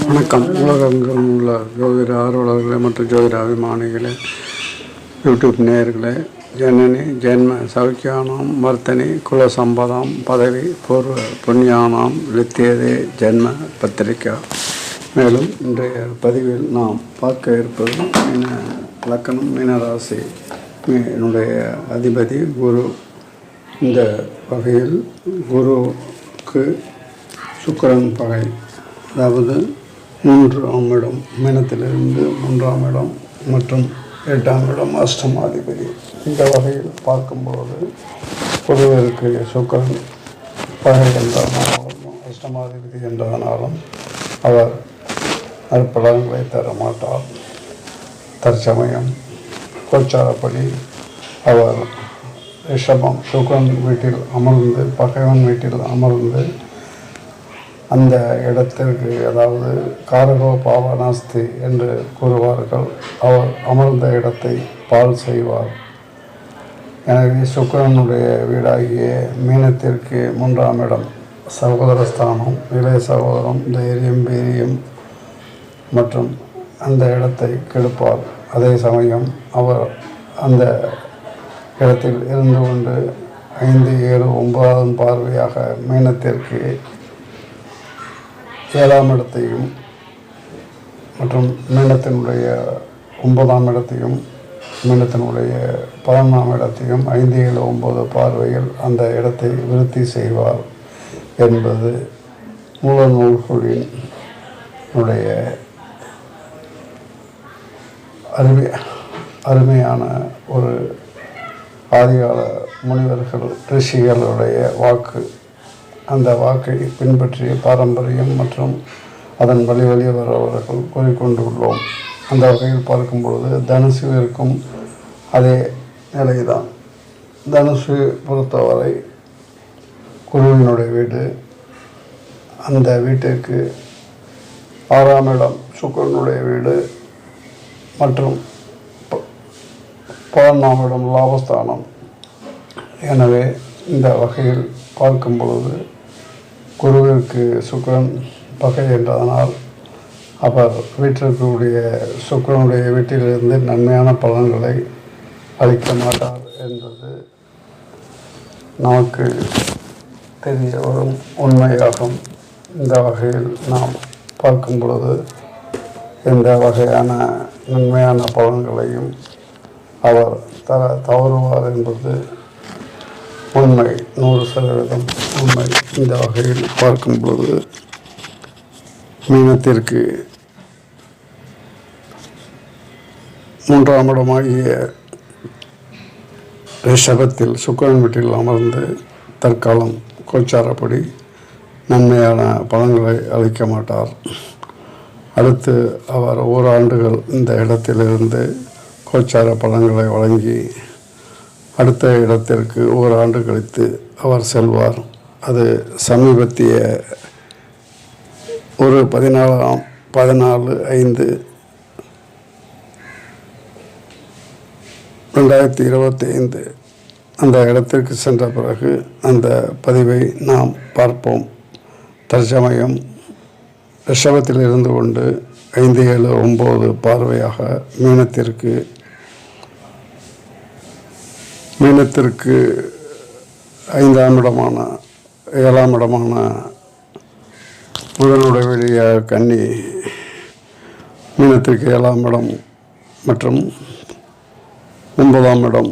வணக்கம். உலகெங்கும் உள்ள ஜோதிட ஆர்வலர்களே மற்றும் ஜோதிட அபிமானிகளே யூடியூப் நேயர்களே ஜனனி ஜென்ம சௌக்கியானாம் வர்த்தனி குல சம்பதம் பதவி பூர்வ புண்ணியானாம் லித்தியதே ஜென்ம பத்திரிகா. மேலும் இன்றைய பதிவில் நாம் பார்க்க இருப்பது மீன லக்கணம் மீனராசி என்னுடைய அதிபதி குரு. இந்த வகையில் குருவுக்கு சுக்கரன் பகை. அதாவது மூன்றாம் இடம் மீனத்திலிருந்து மூன்றாம் இடம் மற்றும் எட்டாம் இடம் அஷ்டமாதிபதி. இந்த வகையில் பார்க்கும்போது பொதுவருக்கு சுக்கரன் பகை என்றானாலும் அஷ்டமாதிபதி என்றதனாலும் அவர் நற்பலன்களை தர மாட்டார் தற்சமயம் கோச்சாரப்படி அவர் ரிஷபம் சுக்கரன் வீட்டில் அமர்ந்து பகைவன் வீட்டில் அமர்ந்து அந்த இடத்திற்கு அதாவது காரகோ பாவனாஸ்தி என்று கூறுவார்கள். அவர் அமர்ந்த இடத்தை பால் செய்வார். எனவே சுக்கரனுடைய வீடாகிய மீனத்திற்கு மூன்றாம் இடம் சகோதரஸ்தானம் இளைய சகோதரம் தைரியம் வீரியம் மற்றும் அந்த இடத்தை கெடுப்பார். அதே சமயம் அவர் அந்த இடத்தில் இருந்து கொண்டு ஐந்து ஏழு ஒன்பதாம் பார்வையாக மீனத்திற்கு ஏழாம் இடத்தையும் மற்றும் மீனத்தினுடைய ஒன்பதாம் இடத்தையும் மீனத்தினுடைய பதினொன்றாம் இடத்தையும் ஐந்து ஏழு ஒன்பது பார்வையில் அந்த இடத்தை விருத்தி செய்வார் என்பது மூல நூல்களினுடைய அருமை அருமையான ஒரு ஆதிகால முனிவர்கள் ரிஷிகளுடைய வாக்கு. அந்த வாக்கை பின்பற்றிய பாரம்பரியம் மற்றும் அதன் வழி வழியே வரவர்கள் கூறிக்கொண்டுள்ளோம். அந்த வகையில் பார்க்கும்பொழுது தனுசு இருக்கும் அதே நிலைதான். தனுசு பொறுத்தவரை குருவினுடைய வீடு அந்த வீட்டிற்கு ஆறாம் இடம் சுக்கரனுடைய வீடு மற்றும் ப- பதினொன்றாம் இடம் லாபஸ்தானம். எனவே இந்த வகையில் பார்க்கும் பொழுது குருவிற்கு சுக்கரன் பகை என்றதனால் அவர் வீட்டிற்குரிய சுக்கரனுடைய வீட்டிலிருந்து நன்மையான பலன்களை அளிக்க மாட்டார் என்பது நமக்கு தெரிய வரும் உண்மையாகும். இந்த வகையில் நாம் பார்க்கும் பொழுது எந்த வகையான நன்மையான பலன்களையும் அவர் தர தவறுவார் என்பது உண்மை. நூறு சதவீதம் உண்மை. இந்த வகையில் பார்க்கும் பொழுது மீனத்திற்கு மூன்றாம் இடமாகிய ரிஷபத்தில் சுக்கரன் வீட்டில் அமர்ந்து தற்காலம் கோச்சாரப்படி நன்மையான பலன்களை அளிக்க மாட்டார். அடுத்து அவர் ஓராண்டுகள் இந்த இடத்திலிருந்து கோச்சார பலன்களை வழங்கி அடுத்த இடத்திற்கு ஒரு ஆண்டு கழித்து அவர் செல்வார். அது சமீபத்திய ஒரு பதினாலாம் பதினாலு ஐந்து ரெண்டாயிரத்தி இருபத்தி ஐந்து அந்த இடத்திற்கு சென்ற பிறகு அந்த பதிவை நாம் பார்ப்போம். தற்சமயம் ரிஷபத்தில் இருந்து கொண்டு ஐந்து ஏழு ஒம்பது பார்வையாக மீனத்திற்கு மீனத்திற்கு ஐந்தாம் இடமான ஏழாம் இடமான புதனுடைய வெளிய கன்னி மீனத்திற்கு ஏழாம் இடம் மற்றும் ஒன்பதாம் இடம்.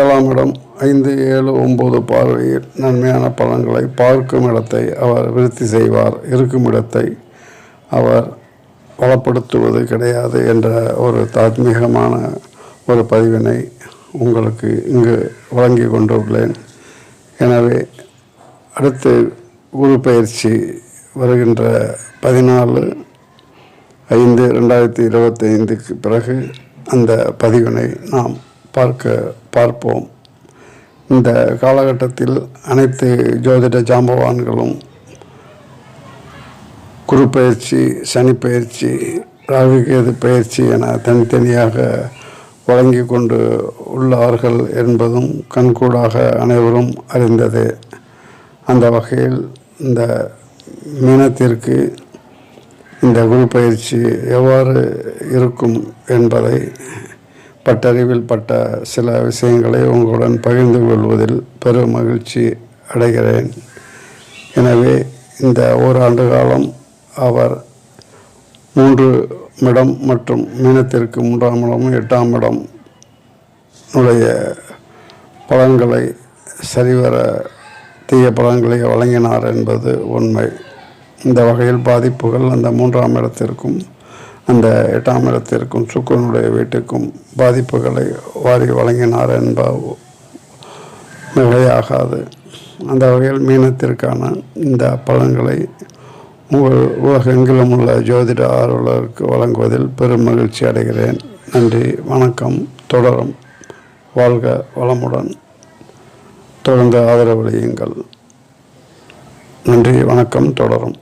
ஏழாம் இடம் ஐந்து ஏழு ஒம்பது பார்வையில் நன்மையான பலன்களை பார்க்கும் இடத்தை அவர் விருத்தி செய்வார். இருக்கும் இடத்தை அவர் பலப்படுத்துவது கிடையாது என்ற ஒரு தாத்மீகமான ஒரு பதிவினை உங்களுக்கு இங்கு வழங்கி கொண்டுள்ளேன். எனவே அடுத்து குரு பயிற்சி வருகின்ற பதினாலு ஐந்து ரெண்டாயிரத்தி இருபத்தைந்துக்கு பிறகு அந்த பதிவினை நாம் பார்க்க பார்ப்போம். இந்த காலகட்டத்தில் அனைத்து ஜோதிட ஜாம்பவான்களும் குரு பயிற்சி சனி பயிற்சி ராகுகேது பயிற்சி என தனித்தனியாக வழங்கி கொண்டு உள்ளார்கள் என்பதும் கண்கூடாக அனைவரும் அறிந்தது. அந்த வகையில் இந்த மீனத்திற்கு இந்த குரு பயிற்சி எவ்வாறு இருக்கும் என்பதை பட்டறிவில் பட்ட சில விஷயங்களை உங்களுடன் பகிர்ந்து கொள்வதில் பெரும் மகிழ்ச்சி அடைகிறேன். எனவே இந்த ஓராண்டு காலம் அவர் மூன்று இடம் மற்றும் மீனத்திற்கு மூன்றாம் இடமும் எட்டாம் இடம் உடைய பலன்களை சரிவர தீய பலன்களை வழங்கினார் என்பது உண்மை. இந்த வகையில் பாதிப்புகள் அந்த மூன்றாம் இடத்திற்கும் அந்த எட்டாம் இடத்திற்கும் சுக்கரனுடைய வீட்டுக்கும் பாதிப்புகளை வாரி வழங்கினார் என்ப மிகையாகாது. அந்த வகையில் மீனத்திற்கான இந்த பலன்களை உங்கள் உலகெங்கிலும் உள்ள ஜோதிட ஆர்வலருக்கு வழங்குவதில் பெரும் மகிழ்ச்சி அடைகிறேன். நன்றி வணக்கம் தொடரும். வாழ்க வளமுடன். தொடர்ந்து ஆதரவளியுங்கள். நன்றி வணக்கம் தொடரும்.